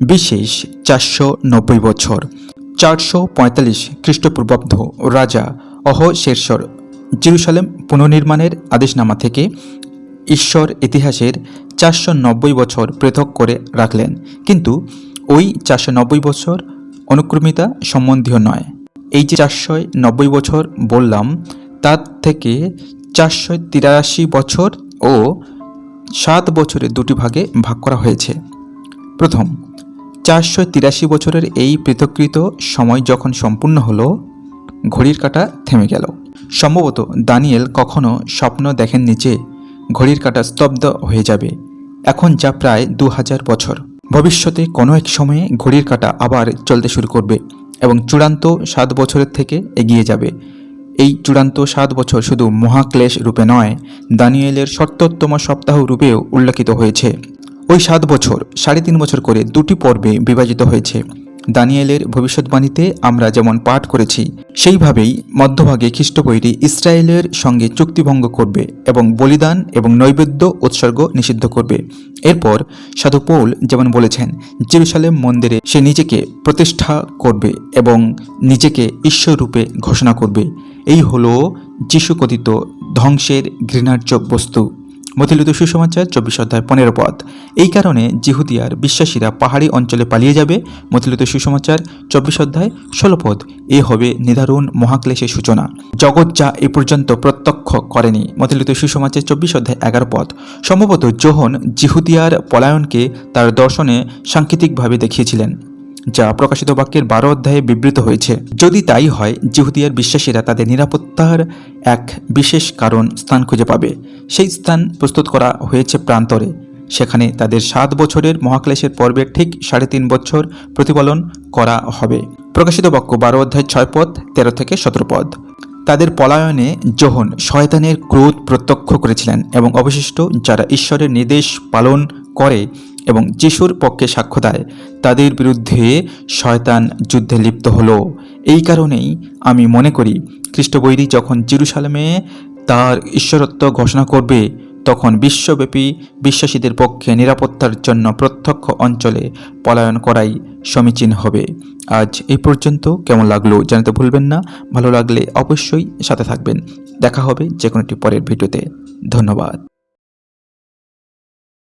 বিশেষ চারশো নব্বই বছর, চারশো পঁয়তাল্লিশ খ্রিস্টপূর্বাব্দ রাজা অহ শেরশর জেরুসালেম পুনর্নির্মাণের আদেশনামা থেকে ঈশ্বর ইতিহাসের চারশো নব্বই বছর পৃথক করে রাখলেন। কিন্তু ওই চারশো নব্বই বছর অনুক্রমিতা সম্বন্ধীয় নয়। এই যে চারশো নব্বই বছর বললাম, তার থেকে চারশো তিরাশি বছর ও সাত বছরে দুটি ভাগে ভাগ করা হয়েছে। প্রথম চারশো তিরাশি বছরের এই পৃথককৃত সময় যখন সম্পূর্ণ হলো, ঘড়ির কাঁটা থেমে গেল। সম্ভবত দানিয়েল কখনো স্বপ্ন দেখেননি যে ঘড়ির কাঁটা স্তব্ধ হয়ে যাবে। এখন যা প্রায় দু হাজার বছর। ভবিষ্যতে কোনো এক সময়ে ঘড়ির কাটা আবার চলতে শুরু করবে এবং চূড়ান্ত সাত বছরের থেকে এগিয়ে যাবে। এই চূড়ান্ত সাত বছর শুধু মহাক্লেশ রূপে নয়, দানিয়েলের সত্তরতম সপ্তাহ রূপেও উল্লেখিত হয়েছে। ওই সাত বছর, সাড়ে তিন বছর করে দুটি পর্বে বিভাজিত হয়েছে। দানিয়েলের ভবিষ্যৎবাণীতে আমরা যেমন পাঠ করেছি, সেইভাবেই মধ্যভাগে খ্রিস্টবৈরী ইসরায়েলের সঙ্গে চুক্তিভঙ্গ করবে এবং বলিদান এবং নৈবেদ্য উৎসর্গ নিষিদ্ধ করবে। এরপর সাধু পৌল যেমন বলেছেন, জেরুসালেম মন্দিরে সে নিজেকে প্রতিষ্ঠা করবে এবং নিজেকে ঈশ্বররূপে ঘোষণা করবে। এই হলো যিশু কথিত ধ্বংসের ঘৃণার্য বস্তু। মতিলিত সুসমাচার, চব্বিশ অধ্যায়, পনেরো পদ। এই কারণে জিহুদিয়ার বিশ্বাসীরা পাহাড়ি অঞ্চলে পালিয়ে যাবে। মতিলিত সুসমাচার, চব্বিশ অধ্যায়, ষোলো পদ। এ হবে নিদারুণ মহাক্লেশের সূচনা। জগৎ যা এ পর্যন্ত প্রত্যক্ষ করেনি। মতিলিত সুসমাচার, চব্বিশ অধ্যায়, এগারো পদ। সম্ভবত জোহন জিহুদিয়ার পলায়নকে তার দর্শনে সাংকেতিকভাবে দেখিয়েছিলেন। যা প্রকাশিত বাক্যের বারো অধ্যায়ে বিবৃত হয়েছে। যদি তাই হয় জিহুদিয়ার বিশ্বাসীরা তাদের নিরাপত্তার এক বিশেষ কারণ স্থান খুঁজে পাবে। সেই স্থান প্রস্তুত করা হয়েছে প্রান্তরে। সেখানে তাদের সাত বছরের মহাক্লেশের পর্বের ঠিক সাড়ে তিন বছর প্রতিপালন করা হবে। প্রকাশিত বাক্য বারো অধ্যায় ছয় পদ, তেরো থেকে সতেরো পদ। তাদের পলায়নে যোহন শয়তানের ক্রোধ প্রত্যক্ষ করেছিলেন এবং অবশিষ্ট যারা ঈশ্বরের নির্দেশ পালন করে এবং যিশুর পক্ষে সাক্ষ্য দেয়, তাদের বিরুদ্ধে শয়তান যুদ্ধে লিপ্ত হলো। এই কারণেই আমি মনে করি, খ্রিস্টবৈরী যখন জেরুসালেমে তার ঈশ্বরত্ব ঘোষণা করবে, তখন বিশ্বব্যাপী বিশ্বাসীদের পক্ষে নিরাপত্তার জন্য প্রত্যক্ষ অঞ্চলে পলায়ন করাই সমীচীন হবে। আজ এই পর্যন্ত। কেমন লাগল জানাতে ভুলবেন না। ভালো লাগলে অবশ্যই সাথে থাকবেন। দেখা হবে যে কোনো একটি পরের ভিডিওতে। ধন্যবাদ।